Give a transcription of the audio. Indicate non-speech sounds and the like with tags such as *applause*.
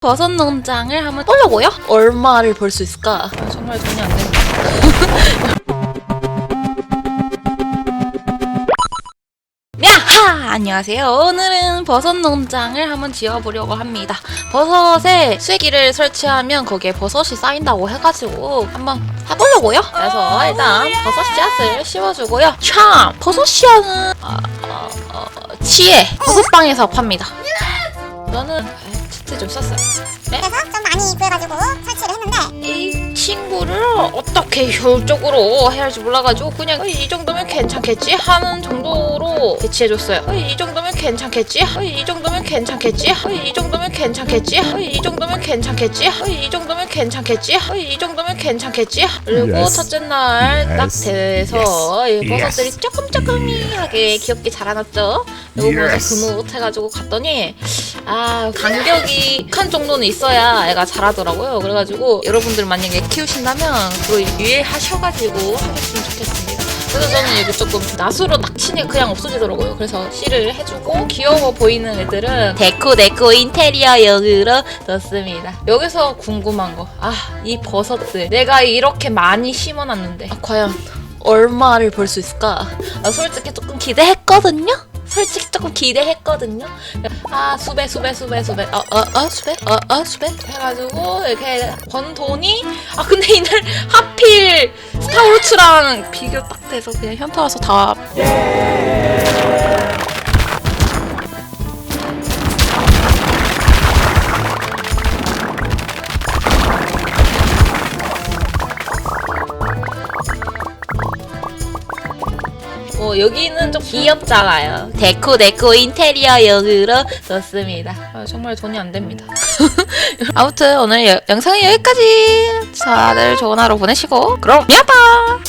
버섯 농장을 한번 보려고요? 얼마를 벌 수 있을까? 아, 정말 돈이 안 됩니다. *laughs* 야하! 안녕하세요. 오늘은 버섯 농장을 한번 지어보려고 합니다. 버섯에 쐐기를 설치하면 거기에 버섯이 쌓인다고 해가지고 한번 해보려고요. 그래서 일단 버섯 씨앗을 씌워주고요. 참! 버섯 씨앗은 어, 어, 어, 치에 버섯방에서 팝니다. 저는 치트 좀 썼어요. 그래서 좀 많이 구해가지고 설치를 했는데 이 친구를 어떻게 효율적으로 해야 할지 몰라가지고 그냥 어, 이 정도면 괜찮겠지 하는 정도로 배치해줬어요. 어, 이 정도면 괜찮겠지? 어, 이 정도면 괜찮겠지? 어, 이 정도면 괜찮겠지? 어, 이 정도면 괜찮겠지? 어, 이 정도면 괜찮겠지? 어, 이 정도면 괜찮겠지? 그리고 Yes. 첫째 날 딱 Yes. 돼서 이 Yes. 버섯들이 조금 조금하게 귀엽게 자라났죠. 이거 보면서 Yes. 그무 해가지고 갔더니 아 간격이 한 정도는 있어야 애가 자라더라고요. 그래가지고 여러분들 만약에 키우신다면 그거 유의하셔가지고 하셨으면 좋겠습니다. 그래서 저는 이거 조금 낫으로 낙신이 그냥 없어지더라고요. 그래서 씨를 해주고 귀여워 보이는 애들은 데코 데코 인테리어 용으로 넣습니다. 여기서 궁금한 거, 아 이 버섯들 내가 이렇게 많이 심어놨는데 아, 과연 얼마를 벌 수 있을까? 아, 솔직히 조금 기대했거든요. 솔직히 조금 기대했거든요. 아 수배 수배 수배 수배. 어어어 수배? 어어 수배? 해가지고 이렇게 번 돈이 아 근데 이날 *laughs* 하필 스타워츠랑 비교 딱 돼서 그냥 현타 와서 다 어, 여기는 좀 귀엽잖아요. 데코 데코 인테리어용으로 넣습니다. 아, 정말 돈이 안 됩니다. *laughs* 아무튼 오늘 여- 영상은 여기까지. 다들 좋은 하루 보내시고 그럼 야바.